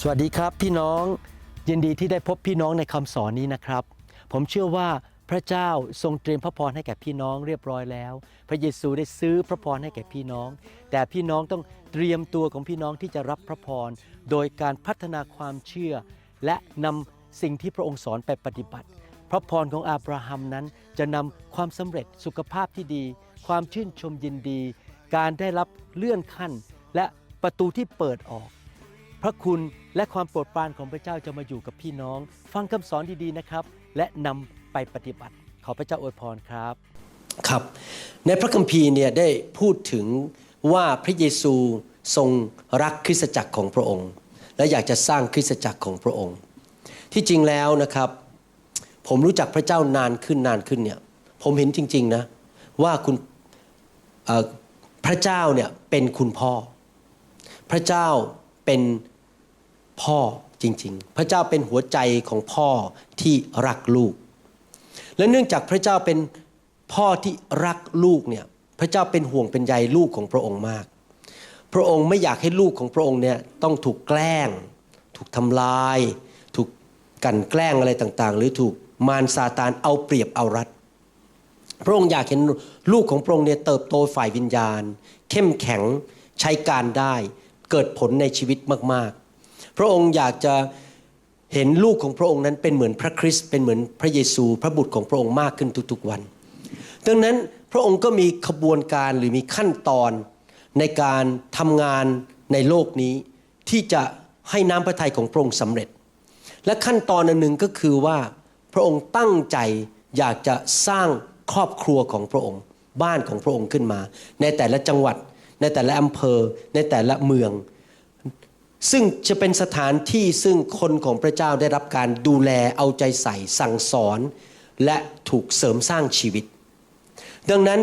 สวัสดีครับพี่น้องยินดีที่ได้พบพี่น้องในคำสอนนี้นะครับ ผมเชื่อว่าพระเจ้าทรงเตรียมพระพรให้แก่พี่น้องเรียบร้อยแล้ว พระเยซูได้ซื้อพระพรให้แก่พี่น้อง แต่พี่น้องต้องเตรียมตัวของพี่น้องที่จะรับพระพร โดยการพัฒนาความเชื่อ และนำสิ่งที่พระองค์สอนไปปฏิบัติ พระพรของอาบราฮัมนั้นจะนำความสำเร็จสุขภาพที่ดี ความชื่นชมยินดี การได้รับเลื่อนขั้น และประตูที่เปิดออก พระคุณ และความโปรดปรานของพระเจ้าจะมาอยู่กับพี่น้อง ฟังคำสอนดีๆนะครับ และนำไปปฏิบัติ ขอพระเจ้าอวยพรครับ ครับ ในพระคัมภีร์เนี่ยได้พูดถึงว่าพระเยซูทรงรักคริสตจักรของพระองค์ และอยากจะสร้างคริสตจักรของพระองค์ ที่จริงแล้วนะครับ ผมรู้จักพระเจ้านานขึ้นนานขึ้นเนี่ยผมเห็นจริง ๆนะว่าคุณพระเจ้าเนี่ยเป็นคุณพ่อ พระเจ้าเป็น พ่อจริง ๆ พระเจ้าเป็นหัวใจของพ่อที่รักลูก และเนื่องจากพระเจ้าเป็นพ่อที่รักลูกเนี่ยพระเจ้าเป็นห่วงเป็นใยลูกของพระองค์มาก พระองค์ไม่อยากให้ลูกของพระองค์เนี่ยต้องถูกแกล้ง ถูกทำลาย ถูกกันแกล้งอะไรต่างๆ หรือถูกมารซาตานเอาเปรียบเอารัด พระองค์อยากเห็นลูกของพระองค์เนี่ยเติบโตฝ่ายวิญญาณ เข้มแข็งใช้การได้ เกิดผลในชีวิตมาก พระองค์อยากจะเห็นลูกของพระองค์นั้นเป็นเหมือนพระคริสต์เป็นเหมือนพระเยซู พระบุตรของพระองค์มากขึ้นทุกๆวัน ดังนั้นพระองค์ก็มีขบวนการหรือมีขั้นตอนในการทำงานในโลกนี้ ที่จะให้น้ำพระทัยของพระองค์สำเร็จ และขั้นตอนอันหนึ่งก็คือว่าพระองค์ตั้งใจอยากจะสร้างครอบครัวของพระองค์ บ้านของพระองค์ขึ้นมา ในแต่ละจังหวัด ในแต่ละอำเภอ ในแต่ละเมือง ซึ่งจะเป็นสถานที่ซึ่งคนของพระเจ้าได้รับการดูแลเอาใจใส่สั่งสอน และถูกเสริมสร้างชีวิต ดังนั้น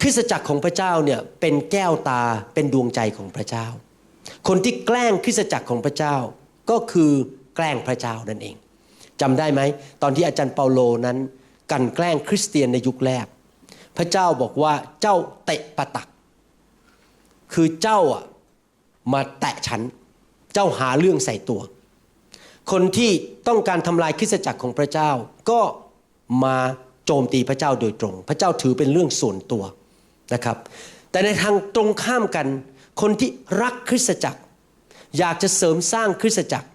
คริสตจักรของพระเจ้าเนี่ยเป็นแก้วตาเป็นดวงใจของพระเจ้า คนที่แกล้งคริสตจักรของพระเจ้าก็คือแกล้งพระเจ้านั่นเองจำได้ไหม ตอนที่อาจารย์เปาโลนั้นกันแกล้งคริสเตียนในยุคแรก พระเจ้าบอกว่าเจ้าเตะปะตัก คือเจ้าอะ มาแตะฉัน เจ้าหาเรื่องใส่ตัว คนที่ต้องการทำลายคริสตจักรของพระเจ้า ก็มาโจมตีพระเจ้าโดยตรง พระเจ้าถือเป็นเรื่องส่วนตัวนะครับ แต่ในทางตรงข้ามกัน คนที่รักคริสตจักร อยากจะเสริมสร้างคริสตจักร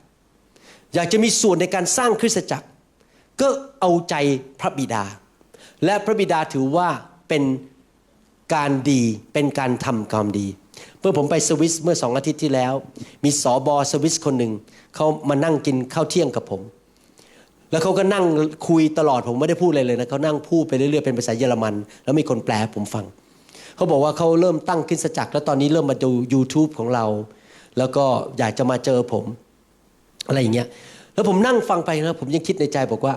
อยากจะมีส่วนในการสร้างคริสตจักร ก็เอาใจพระบิดา และพระบิดาถือว่าเป็นการดีเป็นการทำความดี เมื่อผมไปสวิสเมื่อสองอาทิตย์ที่แล้ว มีสอบอสวิสคนหนึ่งเขามานั่งกินข้าวเที่ยงกับผม แล้วเขาก็นั่งคุยตลอดผมไม่ได้พูดอะไรเลยนะเขานั่งพูดไปเรื่อยๆเป็นภาษาเยอรมัน แล้วมีคนแปลให้ผมฟังเขาบอกว่าเขาเริ่มตั้งคริสตจักรแล้วตอนนี้เริ่มมาดู YouTube ของเรา แล้วก็อยากจะมาเจอผม อะไรอย่างเงี้ยแล้วผมนั่งฟังไปนะผมยังคิดในใจบอกว่า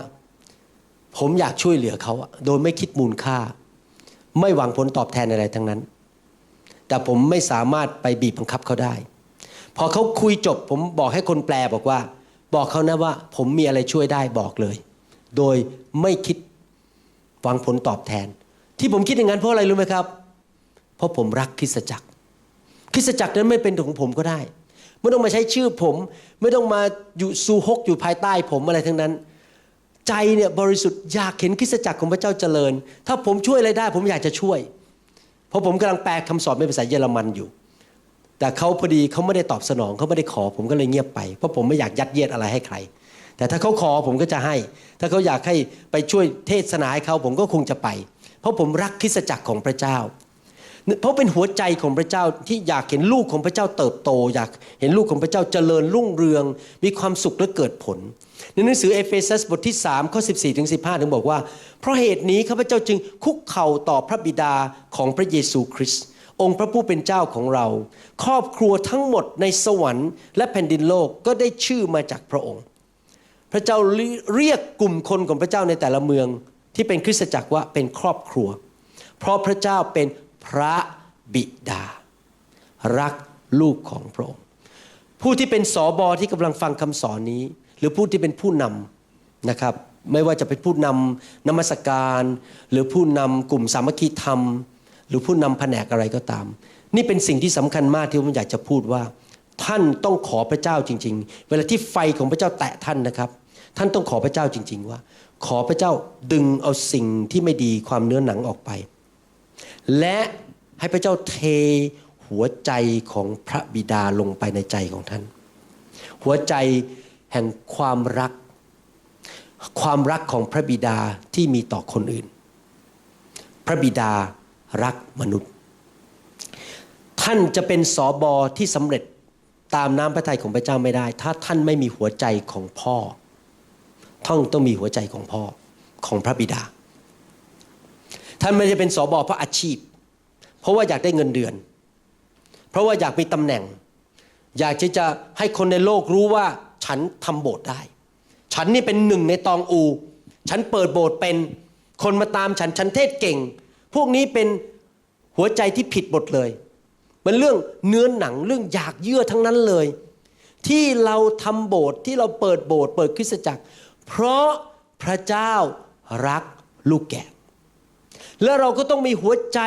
ผมอยากช่วยเหลือเขาโดยไม่คิดมูลค่า ไม่หวังผลตอบแทนอะไรทั้งนั้น แต่ผมไม่สามารถไปบีบบังคับเขาได้ พอเขาคุยจบ ผมบอกให้คนแปลบอกว่า บอกเขานะว่า ผมมีอะไรช่วยได้บอกเลย โดยไม่คิดหวังผลตอบแทน ที่ผมคิดอย่างนั้นเพราะอะไรรู้ไหมครับ เพราะผมรักคริสตจักรคริสตจักรนั้นไม่เป็นของผมก็ได้ ไม่ต้องมาใช้ชื่อผม ไม่ต้องมาอยู่ซูฮกอยู่ภายใต้ผมอะไรทั้งนั้น ใจเนี่ยบริสุทธิ์อยากเห็นคริสตจักรของพระเจ้าเจริญ ถ้าผมช่วยอะไรได้ ผมอยากจะช่วย ราะผมกำลังแปลคำสอนเป็นภาษาเยอรมันอยู่ แต่เขาพอดีเขาไม่ได้ตอบสนองเขาไม่ได้ขอ ผมก็เลยเงียบไป เพราะผมไม่อยากยัดเยียดอะไรให้ใคร แต่ถ้าเขาขอผมก็จะให้ ถ้าเขาอยากให้ไปช่วยเทศนาให้เขาผมก็คงจะไป เพราะผมรักคริสจักรของพระเจ้า เพราะเป็นหัวใจของพระเจ้าที่อยากเห็นลูกของพระเจ้าเติบโต อยากเห็นลูกของพระเจ้าเจริญรุ่งเรือง มีความสุขและเกิดผล ในหนังสือเอเฟซัสบทที่3ข้อ14ถึง15 ถึงบอกว่า เพราะเหตุนี้ข้าพเจ้าจึงคุกเข่าต่อพระบิดาของพระเยซูคริสต์องค์พระผู้เป็นเจ้าของเรา ครอบครัวทั้งหมดในสวรรค์และแผ่นดินโลกก็ได้ชื่อมาจากพระองค์ พระเจ้าเรียกกลุ่มคนของพระเจ้าในแต่ละเมืองที่เป็นคริสตจักรว่าเป็นครอบครัว เพราะพระเจ้าเป็นพระบิดา รักลูกของพระองค์ ผู้ที่เป็นสอบอที่กำลังฟังคำสอนนี้ หรือผู้ที่เป็นผู้นำนะครับ ไม่ว่าจะเป็นผู้นำนมัสการ หรือผู้นำกลุ่มสามัคคีธรรม หรือผู้นำแผนกอะไรก็ตาม นี่เป็นสิ่งที่สำคัญมากที่ผมอยากจะพูดว่า ท่านต้องขอพระเจ้าจริง ๆ เวลาที่ไฟของพระเจ้าแตะท่านนะครับ ท่านต้องขอพระเจ้าจริง ๆ ว่า ขอพระเจ้าดึงเอาสิ่งที่ไม่ดีความเนื้อหนังออกไป และให้พระเจ้าเทหัวใจของพระบิดาลงไปในใจของท่าน หัวใจ แห่งความรัก ความรักของพระบิดาที่มีต่อคนอื่น พระบิดารักมนุษย์ ท่านจะเป็นสอบอที่สำเร็จตามน้ำพระทัยของพระเจ้าไม่ได้ ถ้าท่านไม่มีหัวใจของพ่อ ท่านต้องมีหัวใจของพ่อของพระบิดา ท่านไม่ได้เป็นสอบอเพราะอาชีพ เพราะว่าอยากได้เงินเดือน เพราะว่าอยากมีตำแหน่ง อยากที่จะให้คนในโลกรู้ว่า ฉันทำโบสถ์ได้ ฉันนี่เป็นหนึ่งในตองอู ฉันเปิดโบสถ์เป็น คนมาตามฉัน ฉันเทศเก่ง พวกนี้เป็นหัวใจที่ผิดหมดเลย มันเรื่องเนื้อหนังเรื่องอยากเยื่อทั้งนั้นเลย ที่เราทำโบสถ์ที่เราเปิดโบสถ์เปิดคริสตจักร เพราะพระเจ้ารักลูกแกะ และเราก็ต้องมีหัวใจ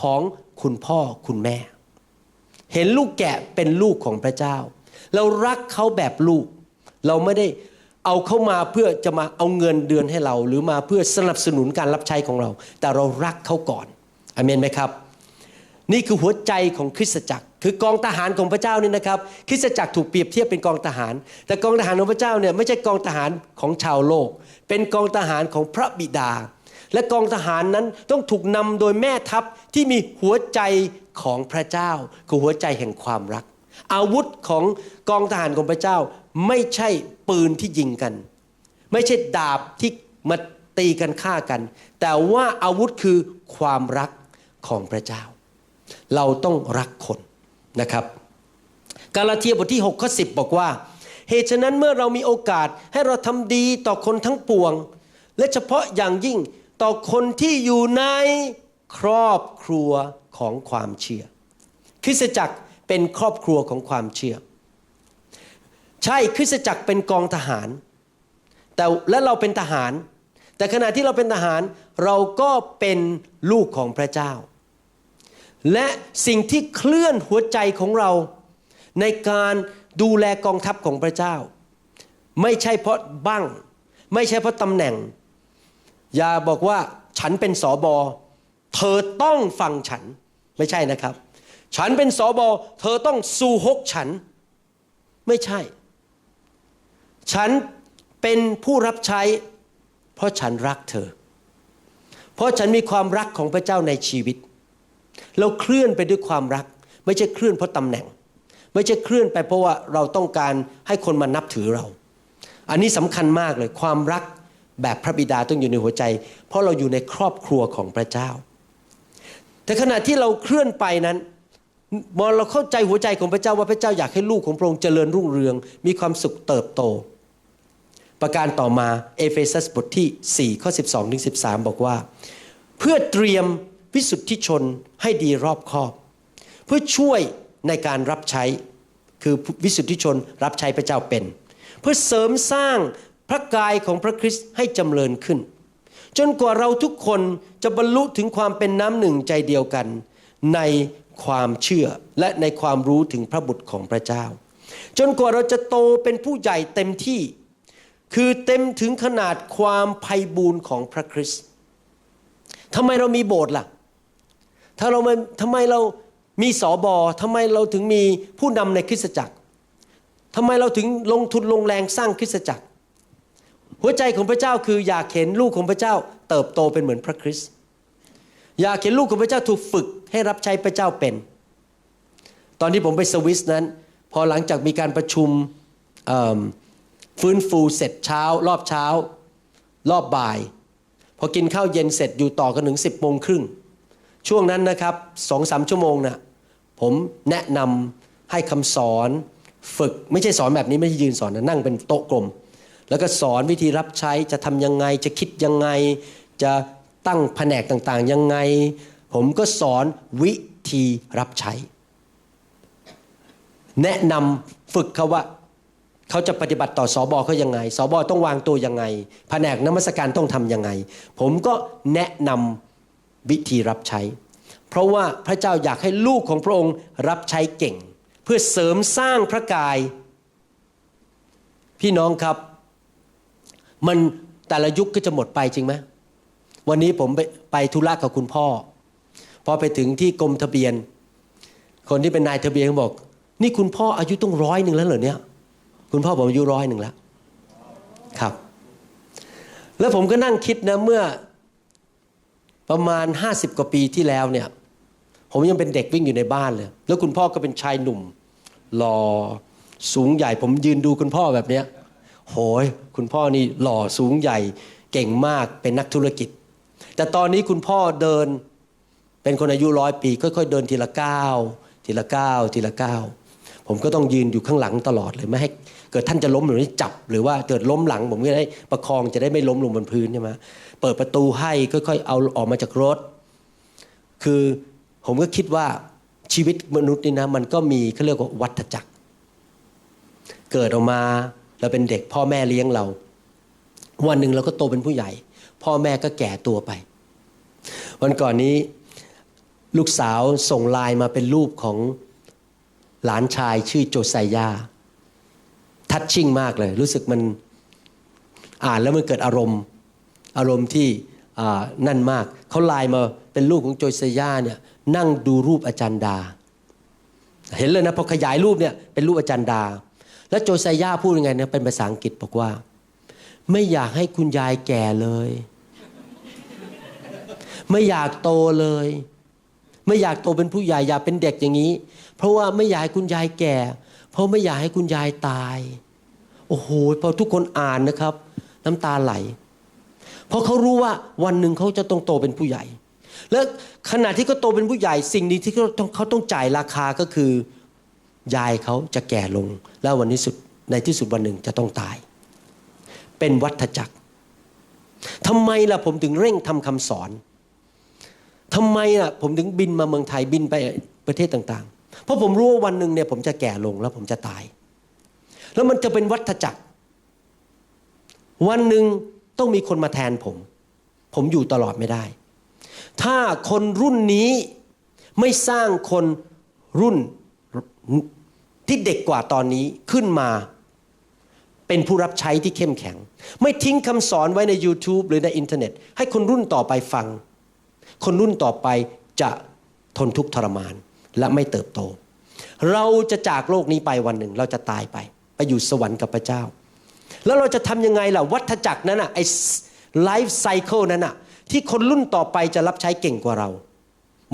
ของคุณพ่อคุณแม่ เห็นลูกแกะเป็นลูกของพระเจ้า เรารักเขาแบบลูก เราไม่ได้เอาเขามาเพื่อจะมาเอาเงินเดือนให้เรา หรือมาเพื่อสนับสนุนการรับใช้ของเรา แต่เรารักเขาก่อนอเมนไหมครับ นี่คือหัวใจของคริสตจักร คือกองทหารของพระเจ้านี่นะครับ คริสตจักรถูกเปรียบเทียบเป็นกองทหาร แต่กองทหารของพระเจ้าเนี่ยไม่ใช่กองทหารของชาวโลก เป็นกองทหารของพระบิดา และกองทหารนั้นต้องถูกนำโดยแม่ทัพที่มีหัวใจของพระเจ้า คือหัวใจแห่งความรัก อาวุธของกองทหารของพระเจ้า ไม่ใช่ปืนที่ยิงกัน ไม่ใช่ดาบที่มาตีกันฆ่ากัน แต่ว่าอาวุธคือความรักของพระเจ้า เราต้องรักคนนะครับ กาลาเทียบทที่6ข้อ10 บอกว่าเหตุฉะนั้นเมื่อเรามีโอกาสให้เราทำดีต่อคนทั้งปวง และเฉพาะอย่างยิ่งต่อคนที่อยู่ในครอบครัวของความเชื่อ คริสตจักรเป็นครอบครัวของความเชื่อ ใช่คริสตจักรเป็นกองทหาร แต่และเราเป็นทหาร แต่ขณะที่เราเป็นทหารเราก็เป็นลูกของพระเจ้า และสิ่งที่เคลื่อนหัวใจของเรา ในการดูแลกองทัพของพระเจ้า ไม่ใช่เพราะบั้งไม่ใช่เพราะตำแหน่ง อย่าบอกว่าฉันเป็นสอบอเธอต้องฟังฉันไม่ใช่นะครับ ฉันเป็นสอบอเธอต้องสู้ฮกฉัน ไม่ใช่ ฉันเป็นผู้รับใช้ เพราะฉันรักเธอ เพราะฉันมีความรักของพระเจ้าในชีวิต เราเคลื่อนไปด้วยความรัก ไม่ใช่เคลื่อนเพราะตำแหน่ง ไม่ใช่เคลื่อนไปเพราะว่าเราต้องการให้คนมานับถือเรา อันนี้สำคัญมากเลยความรักแบบพระบิดาต้องอยู่ในหัวใจ เพราะเราอยู่ในครอบครัวของพระเจ้า แต่ขณะที่เราเคลื่อนไปนั้นมอเราเข้าใจหัวใจของพระเจ้าว่าพระเจ้าอยากให้ลูกของพระองค์เจริญรุ่งเรือง มีความสุขเติบโต ประการต่อมาเอเฟซัสบทที่ 4 ข้อ 12ถึง13 บอกว่า เพื่อเตรียมวิสุทธิชนให้ดีรอบคอบ เพื่อช่วยในการรับใช้คือวิสุทธิชนรับใช้พระเจ้าเป็น เพื่อเสริมสร้างพระกายของพระคริสต์ให้จำเริญขึ้น จนกว่าเราทุกคนจะบรรลุถึงความเป็นน้ำหนึ่งใจเดียวกัน ในความเชื่อและในความรู้ถึงพระบุตรของพระเจ้า จนกว่าเราจะโตเป็นผู้ใหญ่เต็มที่ คือเต็มถึงขนาดความไพ่บูรณ์ของพระคริสต์ทำไมเรามีโบสถ์ล่ะ ถ้าเราไม่ทำไมเรามีสอบอทำไมเราถึงมีผู้นำในคริสตจักรทำไมเราถึงลงทุนลงแรงสร้างคริสตจักร หัวใจของพระเจ้าคืออยากเห็นลูกของพระเจ้า เติบโตเป็นเหมือนพระคริสต์อยากเห็นลูกของพระเจ้าถูกฝึกให้รับใช้พระเจ้าเป็น ตอนที่ผมไปสวิสนั้น พอหลังจากมีการประชุม ฟื้นฟูเสร็จเช้า รอบเช้า รอบบ่าย พอกินข้าวเย็นเสร็จอยู่ต่อกันถึง 10บโมงครึ่งช่วงนั้นนะครับสองสามชั่วโมงนะ่ะผมแนะนำให้คำสอนฝึกไม่ใช่สอนแบบนี้ไม่ใช่ยืนสอนนะนั่งเป็นโต๊ะกลม แล้วก็สอนวิธีรับใช้จะทำยังไง จะคิดยังไง จะตั้งแผนกต่างๆ ยังไง ผมก็สอนวิธีรับใช้ แนะนำฝึกเขาว่า เขาจะปฏิบัติต่อสอบอเขายังไงสอบอต้องวางตัวยังไงแผนกนมัสการต้องทำยังไง ผมก็แนะนำวิธีรับใช้ เพราะว่าพระเจ้าอยากให้ลูกของพระองค์รับใช้เก่ง เพื่อเสริมสร้างพระกาย พี่น้องครับ มันแต่ละยุคก็จะหมดไปจริงไหมวันนี้ผมไปไปธุระกับคุณพ่อ พอไปถึงที่กรมทะเบียน คนที่เป็นนายทะเบียนเขาบอก นี่คุณพ่ออายุต้องร้อยหนึ่งแล้วเหรอเนี่ย คุณพ่อผมอายุร้อยหนึ่งแล้วครับ แล้วผมก็นั่งคิดนะเมื่อประมาณ 50 กว่าปีที่แล้วเนี่ย ผมยังเป็นเด็กวิ่งอยู่ในบ้านเลย แล้วคุณพ่อก็เป็นชายหนุ่มหล่อสูงใหญ่ ผมยืนดูคุณพ่อแบบเนี้ยโหย คุณพ่อนี่หล่อสูงใหญ่เก่งมากเป็นนักธุรกิจ แต่ตอนนี้คุณพ่อเดินเป็นคนอายุร้อยปี ค่อย ๆ เดินทีละก้าวทีละก้าวทีละก้าว ผมก็ต้องยืนอยู่ข้างหลังตลอดเลยไม่ให้เกิดท่านจะล้มหรือจับ หรือว่าเกิดล้มหลัง ผมก็ได้ประคองจะได้ไม่ล้มลงบนพื้นใช่ไหมเปิดประตูให้ค่อยๆเอาออกมาจากรถ คือผมก็คิดว่าชีวิตมนุษย์นี่นะมันก็มีเขาเรียกว่าวัฏจักร เกิดออกมาเราเป็นเด็กพ่อแม่เลี้ยงเรา วันหนึ่งเราก็โตเป็นผู้ใหญ่ พ่อแม่ก็แก่ตัวไป วันก่อนนี้ลูกสาวส่งไลน์มาเป็นรูปของ หลานชายชื่อโจไซยาทัชชิ่งมากเลย รู้สึกมันอ่านแล้วมันเกิดอารมณ์ อารมณ์ที่อ่านั่นมาก เขาไลน์มาเป็นรูปของโจไซยาเนี่ยนั่งดูรูปอาจารย์ดา เห็นเลยนะพอขยายรูปเนี่ยเป็นรูปอาจารย์ดา แล้วโจไซยาพูดยังไงนะเป็นภาษาอังกฤษบอกว่า ไม่อยากให้คุณยายแก่เลย ไม่อยากโตเลย ไม่อยากโตเป็นผู้ใหญ่อยากเป็นเด็กอย่างนี้ เพราะว่าไม่อยากให้คุณยายแก่ เพราะไม่อยากให้คุณยายตาย โอ้โหพอทุกคนอ่านนะครับ น้ำตาไหล เพราะเขารู้ว่าวันหนึ่งเขาจะต้องโตเป็นผู้ใหญ่ แล้วขณะที่เขาโตเป็นผู้ใหญ่ สิ่งนี้ที่เขาต้องเขาต้องจ่ายราคาก็คือยายเขาจะแก่ลง แล้ววันนี้สุดในที่สุดวันหนึ่งจะต้องตาย เป็นวัฏจักรทำไมล่ะผมถึงเร่งทำคำสอนทำไมล่ะผมถึงบินมาเมืองไทยบินไปประเทศต่างๆ เพราะผมรู้ว่าวันหนึ่งเนี่ยผมจะแก่ลงแล้วผมจะตาย แล้วมันจะเป็นวัฏจักร วันหนึ่งต้องมีคนมาแทนผม ผมอยู่ตลอดไม่ได้ ถ้าคนรุ่นนี้ไม่สร้างคนรุ่นที่เด็กกว่าตอนนี้ขึ้นมา เป็นผู้รับใช้ที่เข้มแข็ง ไม่ทิ้งคำสอนไว้ใน YouTube หรือในอินเทอร์เน็ต ให้คนรุ่นต่อไปฟัง คนรุ่นต่อไปจะทนทุกข์ทรมาน และไม่เติบโต เราจะจากโลกนี้ไปวันหนึ่งเราจะตายไป ไปอยู่สวรรค์กับพระเจ้า แล้วเราจะทำยังไงล่ะวัฏจักรนั้นอะไอ้ไลฟ์ไซเคิลนั้นอะที่คนรุ่นต่อไปจะรับใช้เก่งกว่าเรา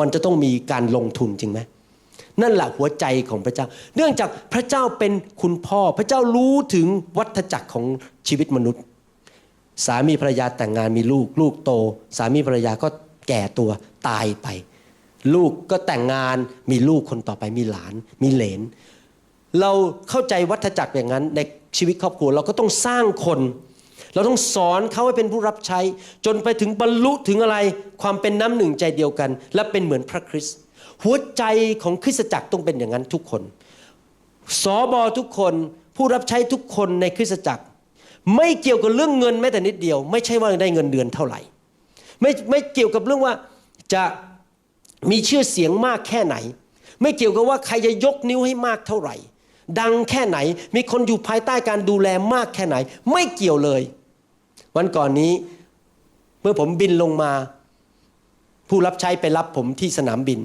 มันจะต้องมีการลงทุนจริงไหมนั่นแหละหัวใจของพระเจ้า เนื่องจากพระเจ้าเป็นคุณพ่อ พระเจ้ารู้ถึงวัฏจักรของชีวิตมนุษย์ สามีภรรยาแต่งงานมีลูก ลูกโต สามีภรรยาก็แก่ตัวตายไป ลูกก็แต่งงานมีลูกคนต่อไปมีหลาน มีเหลน เราเข้าใจวัฏจักรอย่างนั้นในชีวิตครอบครัวเราก็ต้องสร้างคน เราต้องสอนเขาให้เป็นผู้รับใช้ จนไปถึงบรรลุถึงอะไรความเป็นน้ำหนึ่งใจเดียวกัน และเป็นเหมือนพระคริสต์หัวใจของคริสตจักรต้องเป็นอย่างนั้นทุกคนสอบอทุกคนผู้รับใช้ทุกคนในคริสตจักร ไม่เกี่ยวกับเรื่องเงินแม้แต่นิดเดียว ไม่ใช่ว่าได้เงินเดือนเท่าไหร่ ไม่ไม่เกี่ยวกับเรื่องว่าจะ มีชื่อเสียงมากแค่ไหน ไม่เกี่ยวกับว่าใครจะยกนิ้วให้มากเท่าไหร่ ดังแค่ไหน มีคนอยู่ภายใต้การดูแลมากแค่ไหน ไม่เกี่ยวเลย วันก่อนนี้เมื่อผมบินลงมา ผู้รับใช้ไปรับผมที่สนามบิน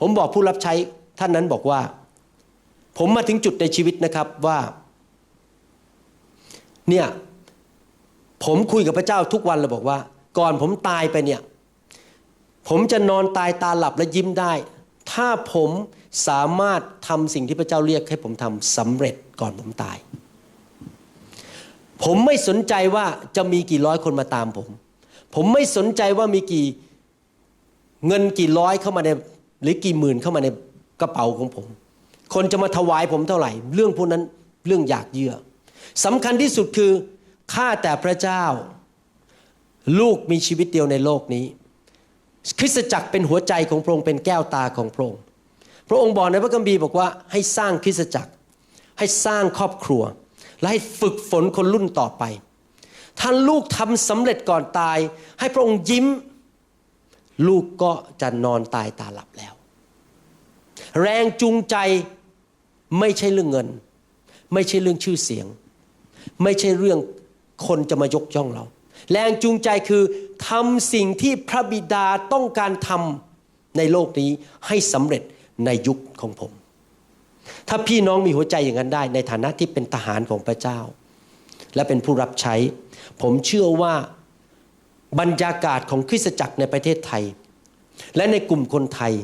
ผมบอกผู้รับใช้ท่านนั้นบอกว่า ผมมาถึงจุดในชีวิตนะครับว่า เนี่ยผมคุยกับพระเจ้าทุกวันเลยบอกว่า ก่อนผมตายไปเนี่ย ผมจะนอนตายตาหลับและยิ้มได้ ถ้าผมสามารถทำสิ่งที่พระเจ้าเรียกให้ผมทำสำเร็จก่อนผมตาย ผมไม่สนใจว่าจะมีกี่ร้อยคนมาตามผม ผมไม่สนใจว่ามีกี่เงินกี่ร้อยเข้ามาในหรือกี่หมื่นเข้ามาในกระเป๋าของผม คนจะมาถวายผมเท่าไหร่ เรื่องพวกนั้นเรื่องอยากเยื่อสำคัญที่สุดคือข้าแต่พระเจ้า ลูกมีชีวิตเดียวในโลกนี้ คริสตจักรเป็นหัวใจของพระองค์เป็นแก้วตาของพระองค์พระองค์บอกในพระคัมภีร์บอกว่าให้สร้างคริสตจักร ให้สร้างครอบครัว และให้ฝึกฝนคนรุ่นต่อไปถ้าลูกทำสำเร็จก่อนตาย ให้พระองค์ยิ้ม ลูกก็จะนอนตายตาหลับแล้ว แรงจูงใจไม่ใช่เรื่องเงิน ไม่ใช่เรื่องชื่อเสียง ไม่ใช่เรื่องคนจะมายกย่องเรา แรงจูงใจคือทำสิ่งที่พระบิดาต้องการทำในโลกนี้ให้สำเร็จในยุคของผม ถ้าพี่น้องมีหัวใจอย่างนั้นได้ ในฐานะที่เป็นทหารของพระเจ้า และเป็นผู้รับใช้ ผมเชื่อว่าบรรยากาศของคริสตจักรในประเทศไทย และในกลุ่มคนไทย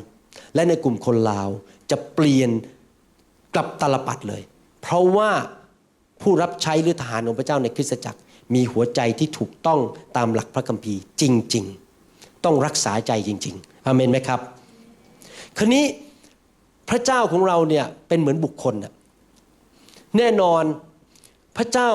และในกลุ่มคนลาว จะเปลี่ยนกลับตลปัดเลย เพราะว่าผู้รับใช้หรือทหารของพระเจ้าในคริสตจักร มีหัวใจที่ถูกต้องตามหลักพระคัมภีร์จริง ๆ ต้องรักษาใจจริง ๆอเมนไหมครับคราวนี้พระเจ้าของเราเนี่ยเป็นเหมือนบุคคลน่ะแน่นอนพระเจ้า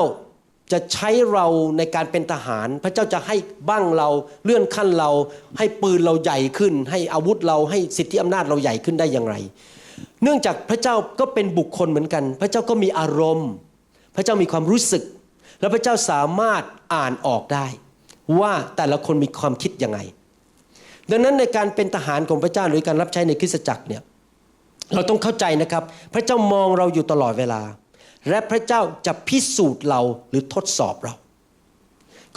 จะใช้เราในการเป็นทหาร พระเจ้าจะให้บ้างเราเลื่อนขั้นเรา ให้ปืนเราใหญ่ขึ้น ให้อาวุธเราให้สิทธิอำนาจเราใหญ่ขึ้นได้อย่างไร เนื่องจากพระเจ้าก็เป็นบุคคลเหมือนกัน พระเจ้าก็มีอารมณ์ พระเจ้ามีความรู้สึก และพระเจ้าสามารถอ่านออกได้ ว่าแต่ละคนมีความคิดยังไง ดังนั้นในการเป็นทหารของพระเจ้าหรือการรับใช้ในคริสตจักรเนี่ยเราต้องเข้าใจนะครับ พระเจ้ามองเราอยู่ตลอดเวลา และพระเจ้าจะพิสูจน์เราหรือทดสอบเรา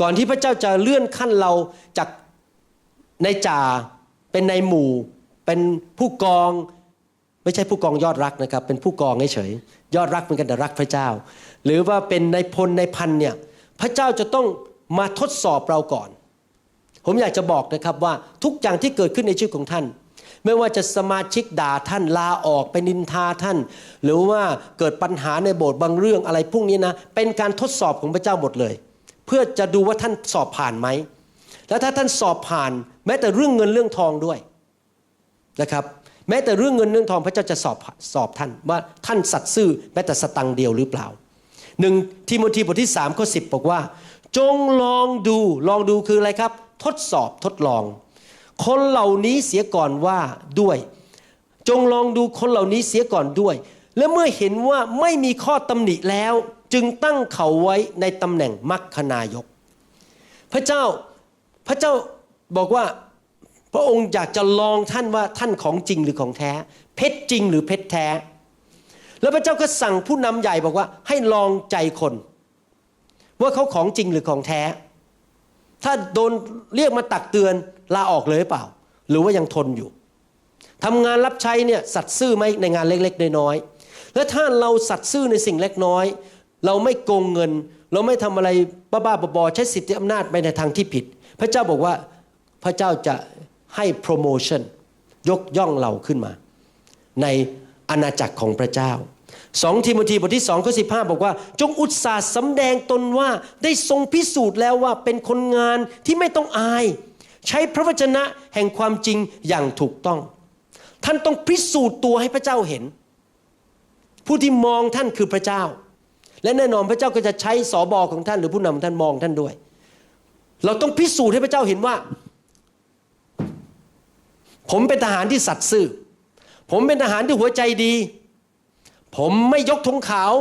ก่อนที่พระเจ้าจะเลื่อนขั้นเราจากในจ่าเป็นในหมู่ เป็นผู้กอง ไม่ใช่ผู้กองยอดรักนะครับ เป็นผู้กองเฉยๆยอดรักเหมือนกันแต่รักพระเจ้า หรือว่าเป็นในพลในพันเนี่ยพระเจ้าจะต้องมาทดสอบเราก่อน ผมอยากจะบอกนะครับว่าทุกอย่างที่เกิดขึ้นในชีวิตของท่าน ไม่ว่าจะสมาชิกด่าท่านลาออกไปนินทาท่าน หรือว่าเกิดปัญหาในโบสถ์บางเรื่องอะไรพวกนี้นะเป็นการทดสอบของพระเจ้าหมดเลย เพื่อจะดูว่าท่านสอบผ่านไหมแล้วถ้าท่านสอบผ่าน แม้แต่เรื่องเงินเรื่องทองด้วยนะครับ แม้แต่เรื่องเงินเรื่องทองพระเจ้าจะสอบสอบท่านว่าท่านสัตย์ซื่อแม้แต่สตังเดียวหรือเปล่าหนึ่งทิโมธีบทที่3ข้อ10บอกว่า จงลองดูลองดูคืออะไรครับ ทดสอบทดลอง คนเหล่านี้เสียก่อนว่าด้วย จงลองดูคนเหล่านี้เสียก่อนด้วย และเมื่อเห็นว่าไม่มีข้อตำหนิแล้ว จึงตั้งเขาไว้ในตำแหน่งมัคคนายก พระเจ้าพระเจ้าบอกว่า พระองค์อยากจะลองท่านว่าท่านของจริงหรือของแท้ เพชรจริงหรือเพชรแท้ แล้วพระเจ้าก็สั่งผู้นำใหญ่บอกว่า ให้ลองใจคน ว่าเขาของจริงหรือของแท้ ถ้าโดนเรียกมาตักเตือนลาออกเลยเปล่า หรือว่ายังทนอยู่ทำงานรับใช้เนี่ยสัตย์ซื่อไหมในงานเล็กๆน้อยๆและถ้าเราสัตย์ซื่อในสิ่งเล็กน้อย เราไม่โกงเงิน เราไม่ทำอะไรบ้าๆบอๆใช้สิทธิอำนาจไปในทางที่ผิด พระเจ้าบอกว่าพระเจ้าจะ ให้โปรโมชั่นยกย่องเราขึ้นมา ในอาณาจักรของพระเจ้าสองทิโมธีบทที่สองข้อสิบอกว่า จงอุตสาห์สำแดงตนว่าได้ทรงพิสูจน์แล้วว่าเป็นคนงานที่ไม่ต้องอาย ใช้พระวจนะแห่งความจริงอย่างถูกต้อง ท่านต้องพิสูจน์ตัวให้พระเจ้าเห็น ผู้ที่มองท่านคือพระเจ้า และแน่นอนพระเจ้าก็จะใช้สอบอของท่านหรือผู้นำของท่านมองท่านด้วย เราต้องพิสูจน์ให้พระเจ้าเห็นว่า ผมเป็นทหารที่สัตย์ซื่อ ผมเป็นทหารที่หัวใจดี ผมไม่ยกธงขาว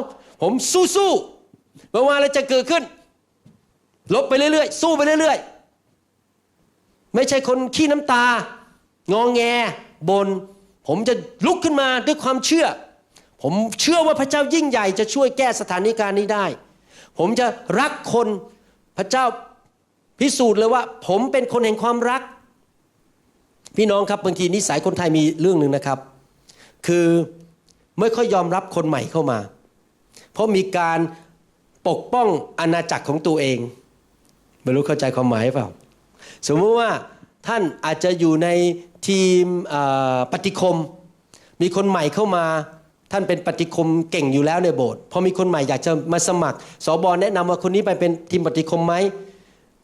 ผมสู้สู้ๆไม่ว่าอะไรจะเกิดขึ้น ลบไปเรื่อยๆ สู้ไปเรื่อยๆ ไม่ใช่คนขี้น้ำตา งองแงบน ผมจะลุกขึ้นมาด้วยความเชื่อ ผมเชื่อว่าพระเจ้ายิ่งใหญ่จะช่วยแก้สถานการณ์นี้ได้ ผมจะรักคนพระเจ้าพิสูจน์เลยว่า ผมเป็นคนแห่งความรัก พี่น้องครับบางทีนิสัยคนไทยมีเรื่องหนึ่งนะครับ คือไม่ค่อยยอมรับคนใหม่เข้ามา เพราะมีการปกป้องอาณาจักรของตัวเองไม่รู้เข้าใจความหมายเปล่า สมมติว่าท่านอาจจะอยู่ในทีมปฏิคม มีคนใหม่เข้ามา ท่านเป็นปฏิคมเก่งอยู่แล้วในโบสถ์พอมีคนใหม่อยากจะมาสมัครสอบอแนะนำว่าคนนี้ไปเป็นทีมปฏิคมไหม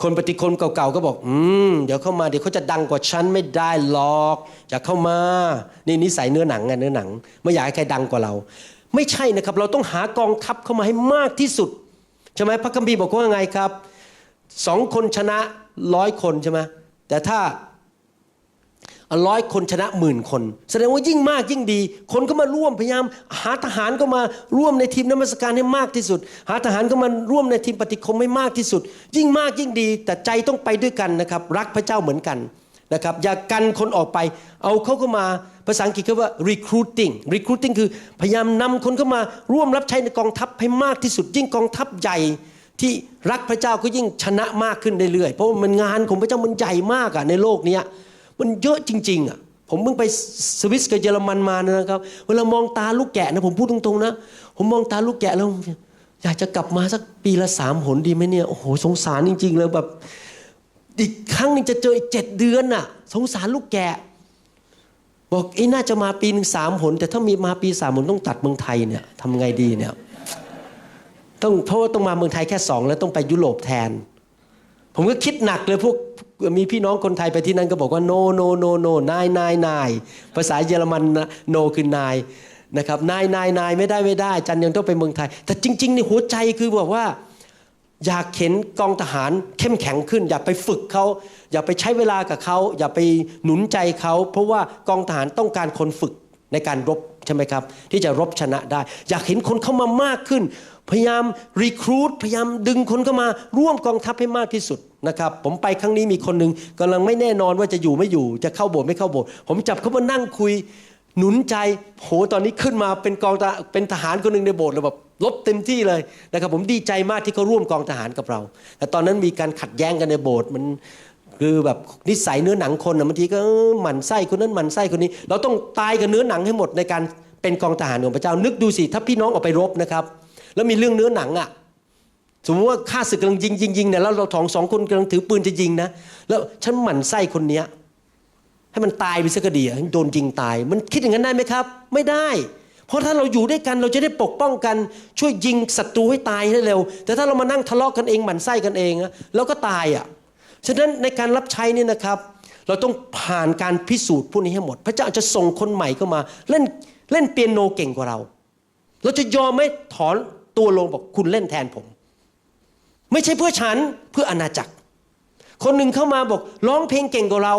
คนปฏิคมเก่าๆก็บอก อืม เดี๋ยวเข้ามาเดี๋ยวเขาจะดังกว่าฉันไม่ได้หรอกอยากเข้ามา นี่นิสัยเนื้อหนังไงเนื้อหนัง ไม่อยากให้ใครดังกว่าเรา ไม่ใช่นะครับ เราต้องหากองทัพเข้ามาให้มากที่สุดใช่ไหมพระคัมภีร์บอกว่าไงครับสองคนชนะร้อยคนใช่ไหมแต่ถ้า ร้อยคนชนะหมื่นคน แสดงว่ายิ่งมากยิ่งดี คนก็มาร่วมพยายาม หาทหารก็มาร่วมในทีมนมัสการให้มากที่สุด หาทหารก็มาร่วมในทีมปฏิคมให้มากที่สุด ยิ่งมากยิ่งดี แต่ใจต้องไปด้วยกันนะครับ รักพระเจ้าเหมือนกันนะครับอย่ากันคนออกไป เอาเขาก็มาภาษาอังกฤษเขาว่า recruiting recruiting คือพยายามนำคนเข้ามาร่วมรับใช้ในกองทัพให้มากที่สุด ยิ่งกองทัพใหญ่ที่รักพระเจ้าก็ยิ่งชนะมากขึ้นเรื่อยๆเพราะมันงานของพระเจ้ามันใหญ่มากอะในโลกเนี้ย มันเยอะจริง ๆ อะ ผมเพิ่งไปสวิสกับเยอรมันมานะครับ เวลามองตาลูกแกะนะผมพูดตรงๆนะ ผมมองตาลูกแกะแล้ว อยากจะกลับมาสักปีละสามหนดีไหมเนี่ย โอ้โห สงสารจริง ๆ เลยแบบ อีกครั้งหนึงจะเจออีกเจ็ดเดือนน่ะ สงสารลูกแกะ บอกเอ้น่าจะมาปีหนึ่งสามหน แต่ถ้ามีมาปีสามหนต้องตัดเมืองไทยเนี่ยทำไงดีเนี่ย ต้องเพราะว่าต้องมาเมืองไทยแค่สองแล้วต้องไปยุโรปแทน ผมก็คิดหนักเลยพวกมีพี่น้องคนไทยไปที่นั่นก็บอกว่า no no no no นายนายนายภาษาเยอรมันนะ no คือนายนะครับนายนายนายไม่ได้ไม่ได้ จันยังต้องไปเมืองไทย แต่จริงๆในหัวใจคือบอกว่า อยากเห็นกองทหารเข้มแข็งขึ้น อย่าไปฝึกเขาอย่าไปใช้เวลากับเขาอย่าไปหนุนใจเขาเพราะว่ากองทหารต้องการคนฝึกในการรบใช่ไหมครับ ที่จะรบชนะได้ อยากเห็นคนเข้ามามากขึ้น พยายามรีครูดพยายามดึงคนเข้ามาร่วมกองทัพให้มากที่สุดนะครับ ผมไปครั้งนี้มีคนหนึ่งกำลังไม่แน่นอนว่าจะอยู่ไม่อยู่ จะเข้าโบสถ์ไม่เข้าโบสถ์ผมจับเขามานั่งคุย หนุนใจโหตอนนี้ขึ้นมาเป็นกองทหาเป็นทหารคนหนึ่งในโบสถ์เลยแบบลบเต็มที่เลยนะครับ ผมดีใจมากที่เขาร่วมกองทหารกับเรา แต่ตอนนั้นมีการขัดแย้งกันในโบสถ์มันคือแบบนิสัยเนื้อหนังคนนะบางทีก็หมั่นไส้คนนั้นหมั่นไส้คนนี้ เราต้องตายกับเนื้อหนังให้หมดในการเป็นกองทหารของพระเจ้า นึกดูสิถ้าพี่น้องออกไปรบนะครับ แล้วมีเรื่องเนื้อหนังอะสมมติว่าข้าศึกกำลังยิงยิงยิงเนี่ยแล้วเราสองสองคนกำลังถือปืนจะยิงนะแล้วฉันหมั่นไส้คนเนี้ยให้มันตายไปซะก็ดีอะโดนยิงตาย มันคิดอย่างนั้นได้ไหมครับ ไม่ได้ เพราะถ้าเราอยู่ด้วยกันเราจะได้ปกป้องกัน ช่วยยิงศัตรูให้ตายให้เร็ว แต่ถ้าเรามานั่งทะเลาะกันเองหมั่นไส้กันเองอะเราก็ตายอะฉะนั้นในการรับใช้นี่นะครับ เราต้องผ่านการพิสูจน์พวกนี้ให้หมด พระเจ้าจะส่งคนใหม่เข้ามา เล่นเล่นเปียโนเก่งกว่าเรา เราจะยอมไม่ถอน ตัวลงบอกคุณเล่นแทนผม ไม่ใช่เพื่อฉันเพื่ออาณาจักร คนหนึ่งเข้ามาบอกร้องเพลงเก่งกว่าเรา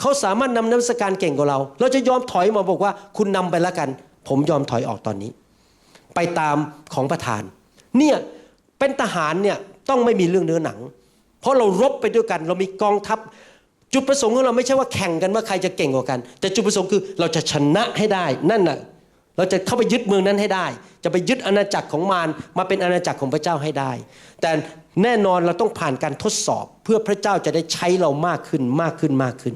เขาสามารถนำนมัสการเก่งกว่าเรา เราจะยอมถอยมาบอกว่า คุณนำไปแล้วกัน ผมยอมถอยออกตอนนี้ ไปตามของประธาน เนี่ยเป็นทหารเนี่ยต้องไม่มีเรื่องเนื้อหนัง เพราะเรารบไปด้วยกัน เรามีกองทัพจุดประสงค์ของเราไม่ใช่ว่าแข่งกันว่าใครจะเก่งกว่ากัน แต่จุดประสงค์คือเราจะชนะให้ได้นั่นน่ะ เราจะเข้าไปยึดเมืองนั้นให้ได้ จะไปยึดอาณาจักรของมารมาเป็นอาณาจักรของพระเจ้าให้ได้ แต่แน่นอนเราต้องผ่านการทดสอบ เพื่อพระเจ้าจะได้ใช้เรามากขึ้นมากขึ้นมากขึ้น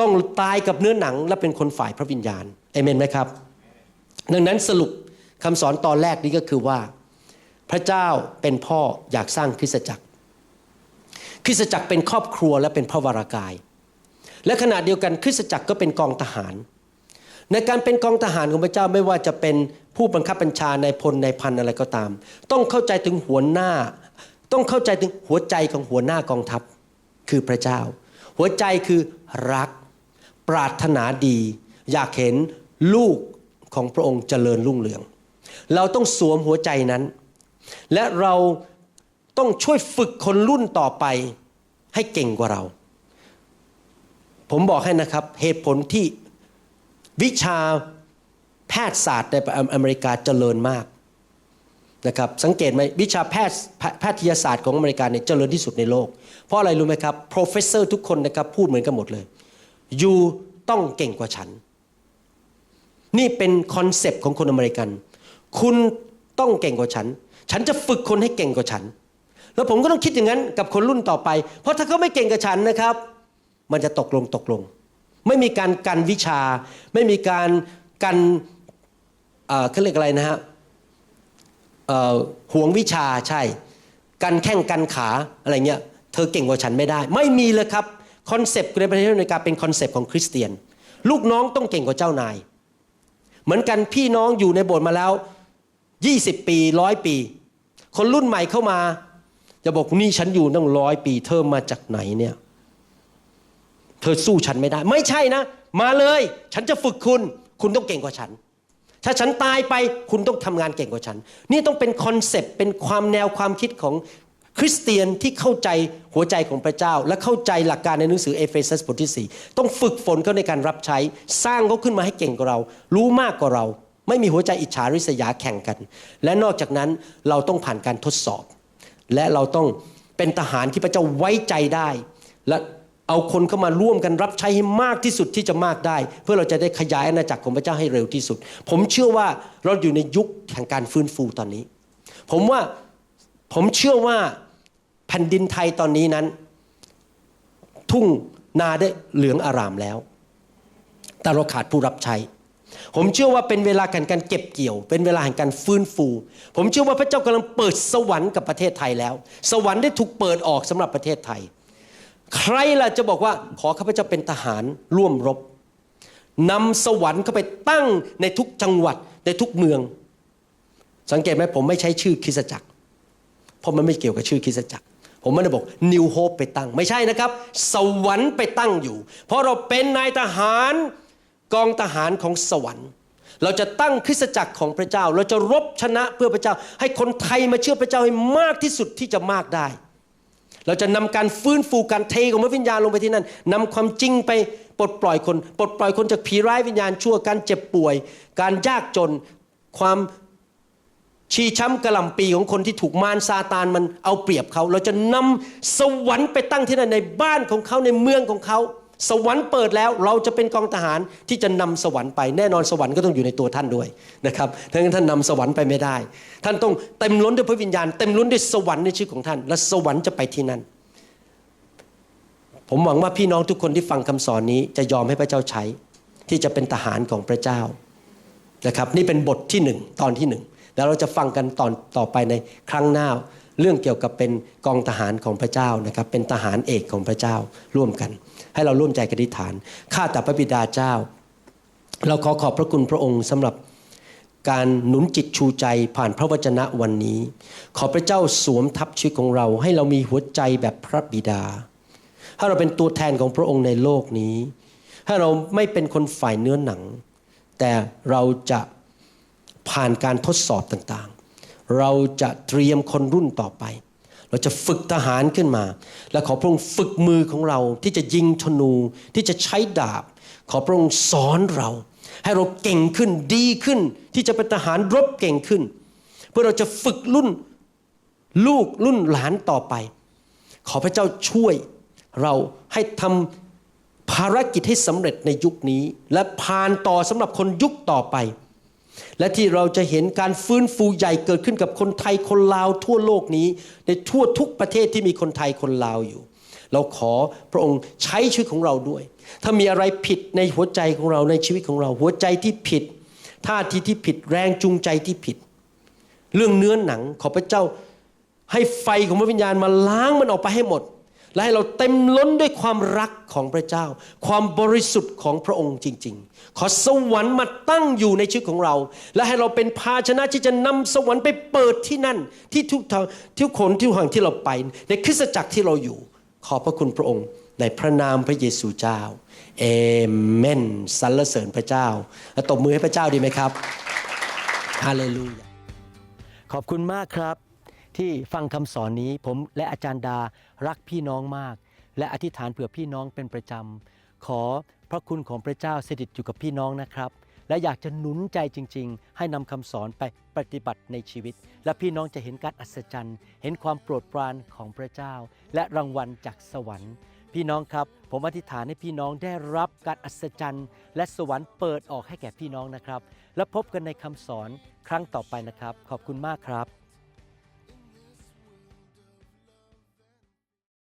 ต้องตายกับเนื้อหนังและเป็นคนฝ่ายพระวิญญาณเอเมนไหมครับ ดังนั้นสรุปคำสอนตอนแรกนี้ก็คือว่า พระเจ้าเป็นพ่ออยากสร้างคริสตจักร คริสตจักรเป็นครอบครัวและเป็นพระวรากาย และขณะเดียวกันคริสตจักรก็เป็นกองทหาร ในการเป็นกองทหารของพระเจ้าไม่ว่าจะเป็นผู้บังคับบัญชาในพลในพันอะไรก็ตาม ต้องเข้าใจถึงหัวหน้า ต้องเข้าใจถึงหัวใจของหัวหน้ากองทัพ คือพระเจ้า หัวใจคือรัก ปรารถนาดี อยากเห็นลูกของพระองค์เจริญรุ่งเรือง เราต้องสวมหัวใจนั้น และเราต้องช่วยฝึกคนรุ่นต่อไปให้เก่งกว่าเรา ผมบอกให้นะครับเหตุผลที่ วิชาแพทยศาสตร์ในอเมริกาเจริญมากนะครับสังเกตไหมวิชาแพทย์แพทยศาสตร์ของอเมริกาเนี่ยเจริญที่สุดในโลก เพราะอะไรรู้ไหมครับ professor ทุกคนนะครับพูดเหมือนกันหมดเลย you ต้องเก่งกว่าฉัน นี่เป็นคอนเซปต์ของคนอเมริกัน คุณต้องเก่งกว่าฉัน ฉันจะฝึกคนให้เก่งกว่าฉัน แล้วผมก็ต้องคิดอย่างนั้นกับคนรุ่นต่อไป เพราะถ้าเขาไม่เก่งกับฉันนะครับ มันจะตกลงตกลง ไม่มีการกันวิชา ไม่มีการกันเอ่อเขาเรียกอะไรนะฮะห่วงวิชาใช่ กันแข้งกันขาอะไรเงี้ยเธอเก่งกว่าฉันไม่ได้ ไม่มีเลยครับคอนเซปต์ในประเทศอเมริกาเป็นคอนเซปต์ของคริสเตียน ลูกน้องต้องเก่งกว่าเจ้านาย เหมือนกันพี่น้องอยู่ในโบสถ์มาแล้ว 20 ปีร้อยปี คนรุ่นใหม่เข้ามา จะบอกนี่ฉันอยู่ตั้งร้อยปี เธอมาจากไหนเนี่ย เธอสู้ฉันไม่ได้ ไม่ใช่นะ มาเลย ฉันจะฝึกคุณ คุณต้องเก่งกว่าฉัน ถ้าฉันตายไปคุณต้องทำงานเก่งกว่าฉัน นี่ต้องเป็นคอนเซปต์เป็นความแนวความคิดของคริสเตียนที่เข้าใจหัวใจของพระเจ้า และเข้าใจหลักการในหนังสือเอเฟซัสบทที่ 4 ต้องฝึกฝนเขาในการรับใช้ สร้างเขาขึ้นมาให้เก่งกว่าเรา รู้มากกว่าเรา ไม่มีหัวใจอิจฉาริษยาแข่งกัน และนอกจากนั้นเราต้องผ่านการทดสอบ และเราต้องเป็นทหารที่พระเจ้าไว้ใจได้ และ เอาคนเข้ามาร่วมกันรับใช้ให้มากที่สุดที่จะมากได้ เพื่อเราจะได้ขยายอาณาจักรของพระเจ้าให้เร็วที่สุด ผมเชื่อว่าเราอยู่ในยุคแห่งการฟื้นฟูตอนนี้ ผมว่าผมเชื่อว่าแผ่นดินไทยตอนนี้นั้น ทุ่งนาได้เหลืองอารามแล้ว แต่เราขาดผู้รับใช้ ผมเชื่อว่าเป็นเวลาแห่งการเก็บเกี่ยว เป็นเวลาแห่งการฟื้นฟู ผมเชื่อว่าพระเจ้ากำลังเปิดสวรรค์กับประเทศไทยแล้ว สวรรค์ได้ถูกเปิดออกสำหรับประเทศไทย ใครล่ะจะบอกว่าขอข้าพเจ้าเป็นทหารร่วมรบนำสวรรค์เข้าไปตั้งในทุกจังหวัดในทุกเมือง สังเกตไหมผมไม่ใช้ชื่อคริสจักร เพราะมันไม่เกี่ยวกับชื่อคริสจักร ผมไม่ได้บอก New Hope ไปตั้ง ไม่ใช่นะครับ สวรรค์ไปตั้งอยู่ เพราะเราเป็นนายทหารกองทหารของสวรรค์เราจะตั้งคริสตจักรของพระเจ้า เราจะรบชนะเพื่อพระเจ้า ให้คนไทยมาเชื่อพระเจ้าให้มากที่สุดที่จะมากได้ เราจะนำการฟื้นฟูการเทของพระวิญญาณลงไปที่นั่นนำความจริงไปปลดปล่อยคน ปลดปล่อยคนจากผีร้ายวิญญาณชั่วการเจ็บป่วย การยากจน ความชีช้ำกระลำปีของคนที่ถูกมารซาตานมันเอาเปรียบเขา เราจะนำสวรรค์ไปตั้งที่นั่นในบ้านของเขาในเมืองของเขา สวรรค์เปิดแล้วเราจะเป็นกองทหารที่จะนำสวรรค์ไปแน่นอนสวรรค์ก็ต้องอยู่ในตัวท่านด้วยนะครับถ้างั้นท่านนำสวรรค์ไปไม่ได้ ท่านต้องเต็มล้นด้วยพระวิญญาณเต็มล้นด้วยสวรรค์ในชีวิตของท่าน และสวรรค์จะไปที่นั่น ผมหวังว่าพี่น้องทุกคนที่ฟังคำสอนนี้จะยอมให้พระเจ้าใช้ ที่จะเป็นทหารของพระเจ้านะครับนี่เป็นบทที่หนึ่งตอนที่หนึ่งแล้วเราจะฟังกันตอนต่อไปในครั้งหน้าเรื่องเกี่ยวกับเป็นกองทหารของพระเจ้านะครับเป็นทหารเอกของพระเจ้าร่วมกัน ให้เราร่วมใจกันอธิษฐาน ข้าแต่พระบิดาเจ้า เราขอขอบพระคุณพระองค์สำหรับการหนุนจิตชูใจผ่านพระวจนะวันนี้ ขอพระเจ้าสวมทับชีวิตของเรา ให้เรามีหัวใจแบบพระบิดาถ้เราเป็นตัวแทนของพระองค์ในโลกนี้ถ้เราไม่เป็นคนฝ่ายเนื้อหนัง แต่เราจะผ่านการทดสอบต่างๆ เราจะเตรียมคนรุ่นต่อไป เราจะฝึกทหารขึ้นมา และขอพระองค์ฝึกมือของเราที่จะยิงธนูที่จะใช้ดาบ ขอพระองค์สอนเรา ให้เราเก่งขึ้นดีขึ้น ที่จะเป็นทหารรบเก่งขึ้น เพื่อเราจะฝึกรุ่นลูกรุ่นหลานต่อไป ขอพระเจ้าช่วยเราให้ทำภารกิจให้สำเร็จในยุคนี้ และผ่านต่อสำหรับคนยุคต่อไป และที่เราจะเห็นการฟื้นฟูใหญ่เกิดขึ้นกับคนไทยคนลาวทั่วโลกนี้ ในทั่วทุกประเทศที่มีคนไทยคนลาวอยู่ เราขอพระองค์ใช้ชีวิตของเราด้วย ถ้ามีอะไรผิดในหัวใจของเราในชีวิตของเรา หัวใจที่ผิดท่าทีที่ผิดแรงจูงใจที่ผิด เรื่องเนื้อหนังขอพระเจ้าให้ไฟของพระวิญญาณมาล้างมันออกไปให้หมด และให้เราเต็มล้นด้วยความรักของพระเจ้า ความบริสุทธิ์ของพระองค์จริง ๆ ขอสวรรค์มาตั้งอยู่ในชีวิตของเรา และให้เราเป็นภาชนะที่จะนำสวรรค์ไปเปิดที่นั่น ที่ทุกทางทุกคนที่ห่างที่เราไป ในคริสตจักรที่เราอยู่ ขอบพระคุณพระองค์ ในพระนามพระเยซูเจ้าเอเมนสรรเสริญพระเจ้าและตบมือให้พระเจ้าดีไหมครับฮาเลลูยาขอบคุณมากครับ ที่ฟังคำสอนนี้ผมและอาจารย์ดารักพี่น้องมาก และอธิษฐานเผื่อพี่น้องเป็นประจำขอพระคุณของพระเจ้าสถิตอยู่กับพี่น้องนะครับ และอยากจะหนุนใจจริง ๆ ให้นำคำสอนไปปฏิบัติในชีวิต และพี่น้องจะเห็นการอัศจรรย์ เห็นความโปรดปรานของพระเจ้า และรางวัลจากสวรรค์ พี่น้องครับ ผมอธิษฐานให้พี่น้องได้รับการอัศจรรย์ และสวรรค์เปิดออกให้แก่พี่น้องนะครับ แล้วพบกันในคำสอนครั้งต่อไปนะครับ ขอบคุณมากครับ